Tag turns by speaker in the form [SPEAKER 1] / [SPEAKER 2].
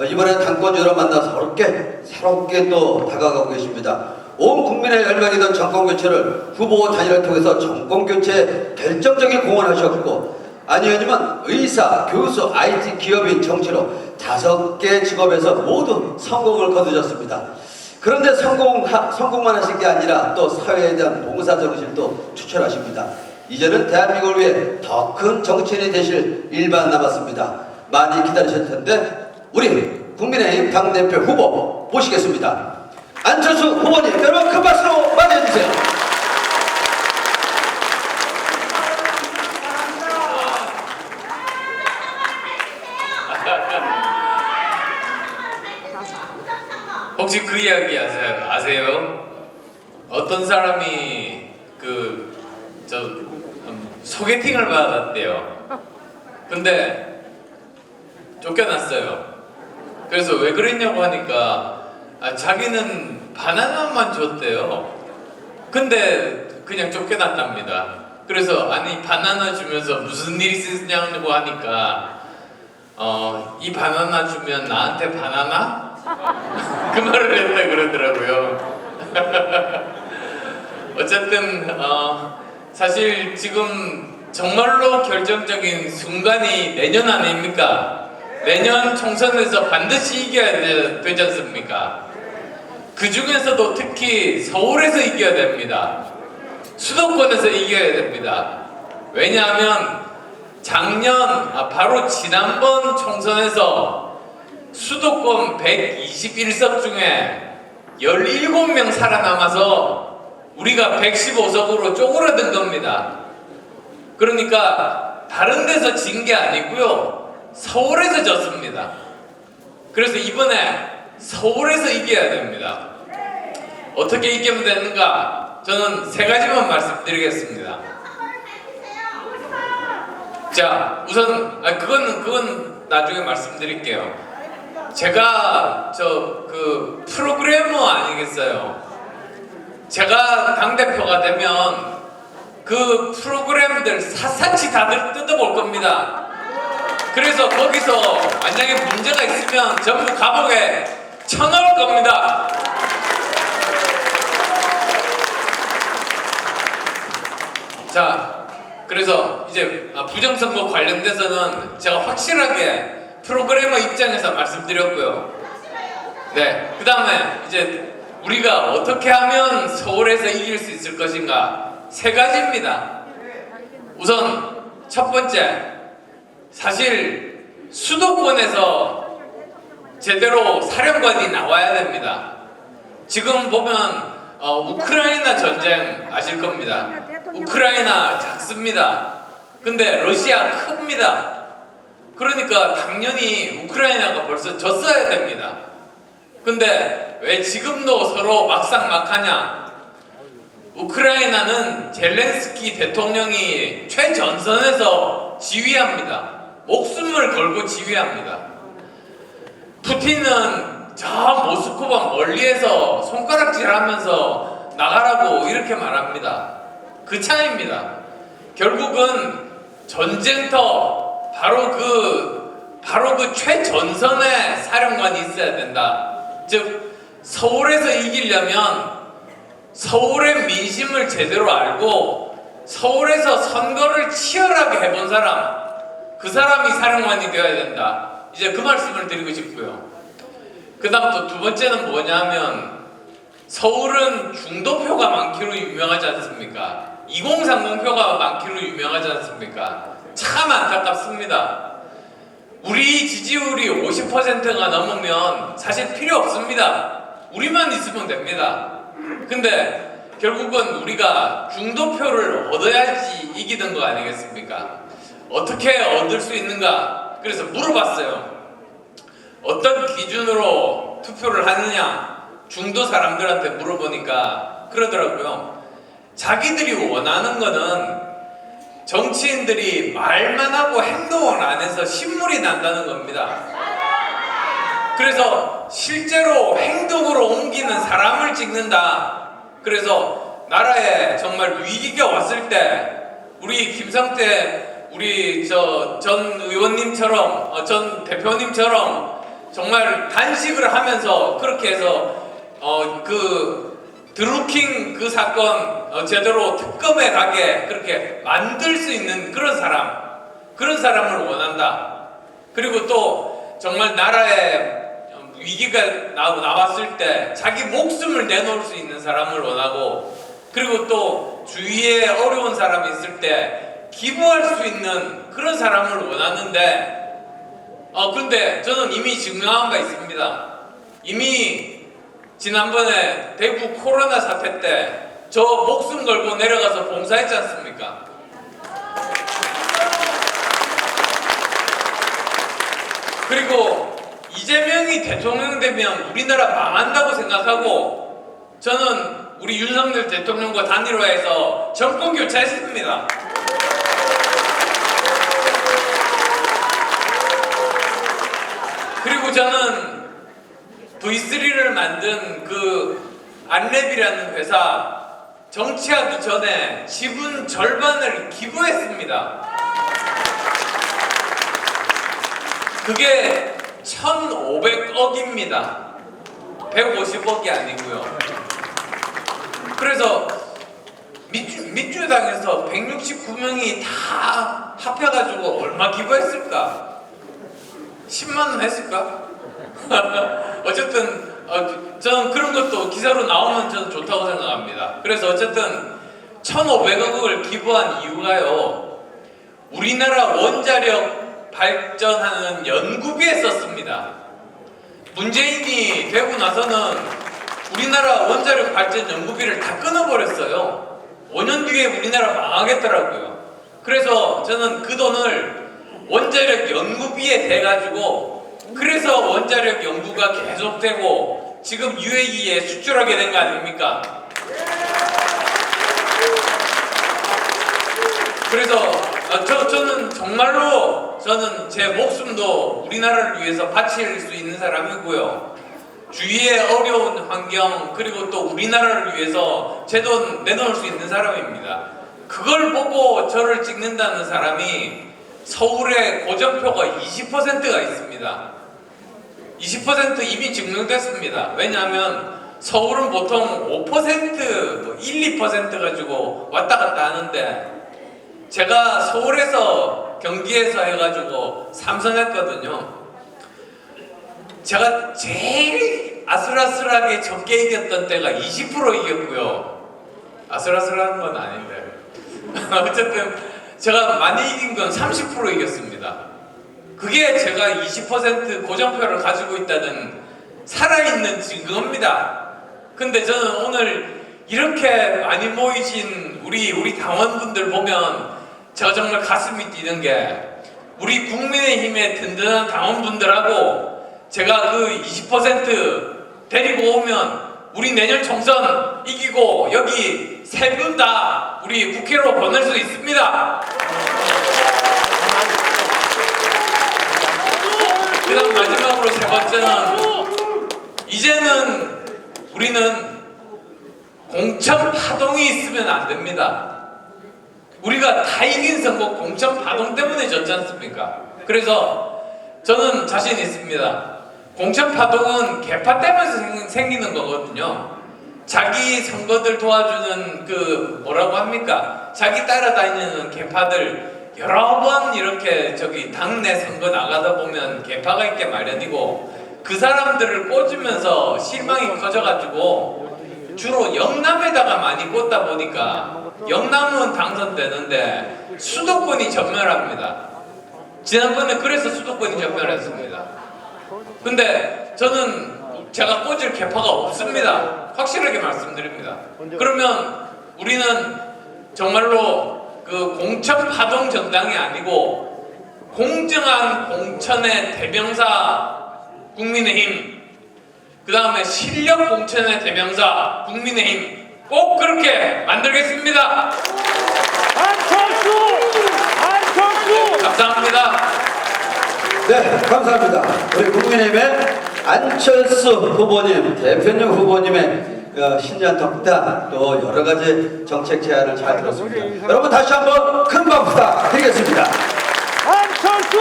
[SPEAKER 1] 어, 이번에 당권주로 만나서 어렵게 새롭게 또 다가가고 계십니다. 온 국민의 열망이던 정권교체를 후보 단일을 통해서 정권교체에 결정적인 공헌하셨고 안 의원님은 의사, 교수, IT, 기업인, 정치로 다섯 개 직업에서 모두 성공을 거두셨습니다. 그런데 성공, 성공만 하신 게 아니라 또 사회에 대한 봉사 정신도 추천하십니다. 이제는 대한민국을 위해 더 큰 정치인이 되실 일만 남았습니다. 많이 기다리실 텐데 우리 국민의힘 당대표 후보 모시겠습니다. 안철수 후보님 여러분 큰 박수로 맞이해주세요.
[SPEAKER 2] 혹시 그 이야기 아세요? 아세요? 어떤 사람이 그저 음, 소개팅을 받았대요. 근데 쫓겨났어요. 그래서 왜 그랬냐고 하니까 아, 자기는 바나나만 줬대요. 근데 그냥 쫓겨났답니다. 그래서 아니 바나나 주면서 무슨 일이 있었냐고 하니까 어, 이 바나나 주면 나한테 바나나? 그 말을 했다 그러더라고요. 어쨌든 어, 사실 지금 정말로 결정적인 순간이 내년 아닙니까? 내년 총선에서 반드시 이겨야 되, 되지 않습니까? 그 중에서도 특히 서울에서 이겨야 됩니다. 수도권에서 이겨야 됩니다. 왜냐하면 작년 아, 바로 지난번 총선에서 수도권 121석 중에 17명 살아남아서 우리가 115석으로 쪼그라든 겁니다. 그러니까 다른 데서 진 게 아니고요. 서울에서 졌습니다. 그래서 이번에 서울에서 이겨야 됩니다. 어떻게 이기면 되는가? 저는 세 가지만 말씀드리겠습니다. 자, 우선 아 그건 그건 나중에 말씀드릴게요. 제가 저 그 프로그래머 아니겠어요? 제가 당 대표가 되면 그 프로그램들 샅샅이 다들 뜯어볼 겁니다. 그래서 거기서 만약에 문제가 있으면 전부 감옥에 쳐넣을 겁니다. 자, 그래서 이제 아, 부정선거 관련돼서는 제가 확실하게 프로그래머 입장에서 말씀드렸고요. 네, 그 다음에 이제 우리가 어떻게 하면 서울에서 이길 수 있을 것인가 세 가지입니다. 우선 첫 번째, 사실 수도권에서 제대로 사령관이 나와야 됩니다. 지금 보면 어, 우크라이나 전쟁 아실 겁니다. 우크라이나 작습니다. 근데 러시아 큽니다. 그러니까 당연히 우크라이나가 벌써 졌어야 됩니다. 근데 왜 지금도 서로 막상 막하냐? 우크라이나는 젤렌스키 대통령이 최전선에서 지휘합니다. 목숨을 걸고 지휘합니다. 푸틴은 저 모스크바 멀리에서 손가락질하면서 나가라고 이렇게 말합니다. 그 차이입니다. 결국은 전쟁터 바로 그 바로 그 최전선에 사령관이 있어야 된다. 즉 서울에서 이기려면 서울의 민심을 제대로 알고 서울에서 선거를 치열하게 해본 사람 그 사람이 사령관이 되어야 된다. 이제 그 말씀을 드리고 싶고요. 그 다음 또 두 번째는 뭐냐면 서울은 중도표가 많기로 유명하지 않습니까? 2030표가 많기로 유명하지 않습니까? 참 안타깝습니다. 우리 지지율이 50%가 넘으면 사실 필요 없습니다. 우리만 있으면 됩니다. 근데 결국은 우리가 중도표를 얻어야지 이기는 거 아니겠습니까? 어떻게 얻을 수 있는가? 그래서 물어봤어요. 어떤 기준으로 투표를 하느냐? 중도 사람들한테 물어보니까 그러더라고요. 자기들이 원하는 거는 정치인들이 말만 하고 행동을 안 해서 신물이 난다는 겁니다. 그래서 실제로 행동으로 옮기는 사람을 찍는다. 그래서 나라에 정말 위기가 왔을 때 우리 김성태 우리 저 전 의원님처럼 어, 전 대표님처럼 정말 단식을 하면서 그렇게 해서 어 그 드루킹 그 사건 어, 제대로 특검에 가게 그렇게 만들 수 있는 그런 사람 그런 사람을 원한다. 그리고 또 정말 나라에 위기가 나, 나왔을 때 자기 목숨을 내놓을 수 있는 사람을 원하고 그리고 또 주위에 어려운 사람이 있을 때 기부할 수 있는 그런 사람을 원하는데 어 근데 저는 이미 증명한 바 있습니다. 이미 지난번에 대구 코로나 사태 때 저 목숨 걸고 내려가서 봉사했지 않습니까? 그리고 이재명이 대통령 되면 우리나라 망한다고 생각하고 저는 우리 윤석열 대통령과 단일화해서 정권 교체했습니다. 저는 V3를 만든 그 안랩이라는 회사 정치하기 전에 지분 절반을 기부했습니다. 그게 1,500억입니다. 150억이 아니고요. 그래서 민주, 민주당에서 169명이 다 합해가지고 얼마 기부했을까? 10만 원 했을까? 어쨌든 어, 저는 그런 것도 기사로 나오면 저는 좋다고 생각합니다. 그래서 어쨌든 1,500억을 기부한 이유가요. 우리나라 원자력 발전하는 연구비에 썼습니다. 문재인이 되고 나서는 우리나라 원자력 발전 연구비를 다 끊어버렸어요. 5년 뒤에 우리나라 망하겠더라고요. 그래서 저는 그 돈을 원자력 연구비에 대가지고 그래서 원자력 연구가 계속되고 지금 UAE에 수출하게 된 거 아닙니까? 그래서 어, 저, 저는 정말로 저는 제 목숨도 우리나라를 위해서 바칠 수 있는 사람이고요. 주위의 어려운 환경 그리고 또 우리나라를 위해서 제 돈 내놓을 수 있는 사람입니다. 그걸 보고 저를 찍는다는 사람이 서울의 고정표가 20%가 있습니다. 20% 이미 증명됐습니다. 왜냐하면 서울은 보통 5%, 뭐 1, 2% 가지고 왔다 갔다 하는데 제가 서울에서 경기에서 해가지고 삼성했거든요. 제가 제일 아슬아슬하게 적게 이겼던 때가 20% 이겼고요. 아슬아슬한 건 아닌데. 어쨌든 제가 많이 이긴 건 30% 이겼습니다. 그게 제가 20% 고정표를 가지고 있다는 살아있는 증거입니다. 근데 저는 오늘 이렇게 많이 모이신 우리 우리 당원분들 보면 제가 정말 가슴이 뛰는 게 우리 국민의힘의 든든한 당원분들하고 제가 그 20% 데리고 오면 우리 내년 총선 이기고 여기 세 분 다 우리 국회로 보낼 수 있습니다. 번째는 이제는 우리는 공천 파동이 있으면 안 됩니다. 우리가 다 이긴 선거 공천 파동 때문에 졌지 않습니까? 그래서 저는 자신 있습니다. 공천 파동은 개파 때문에 생- 생기는 거거든요. 자기 선거들 도와주는 그 뭐라고 합니까? 자기 따라다니는 개파들 여러 번 이렇게 저기 당내 선거 나가다 보면 개파가 있게 마련이고 그 사람들을 꽂으면서 실망이 커져가지고 주로 영남에다가 많이 꽂다 보니까 영남은 당선되는데 수도권이 전멸합니다. 지난번에 그래서 수도권이 전멸했습니다. 근데 저는 제가 꽂을 개파가 없습니다. 확실하게 말씀드립니다. 그러면 우리는 정말로 그 공천 파동 정당이 아니고 공정한 공천의 대명사 국민의힘 그 다음에 실력 공천의 대명사 국민의힘 꼭 그렇게 만들겠습니다.
[SPEAKER 3] 안철수! 안철수!
[SPEAKER 2] 감사합니다.
[SPEAKER 1] 네, 감사합니다. 우리 국민의힘의 안철수 후보님, 대표님 후보님의 어, 신년 덕담 또 여러 가지 정책 제안을 잘 들었습니다. 여러분 다시 한번 큰 박수 부탁드리겠습니다.
[SPEAKER 3] 안철수!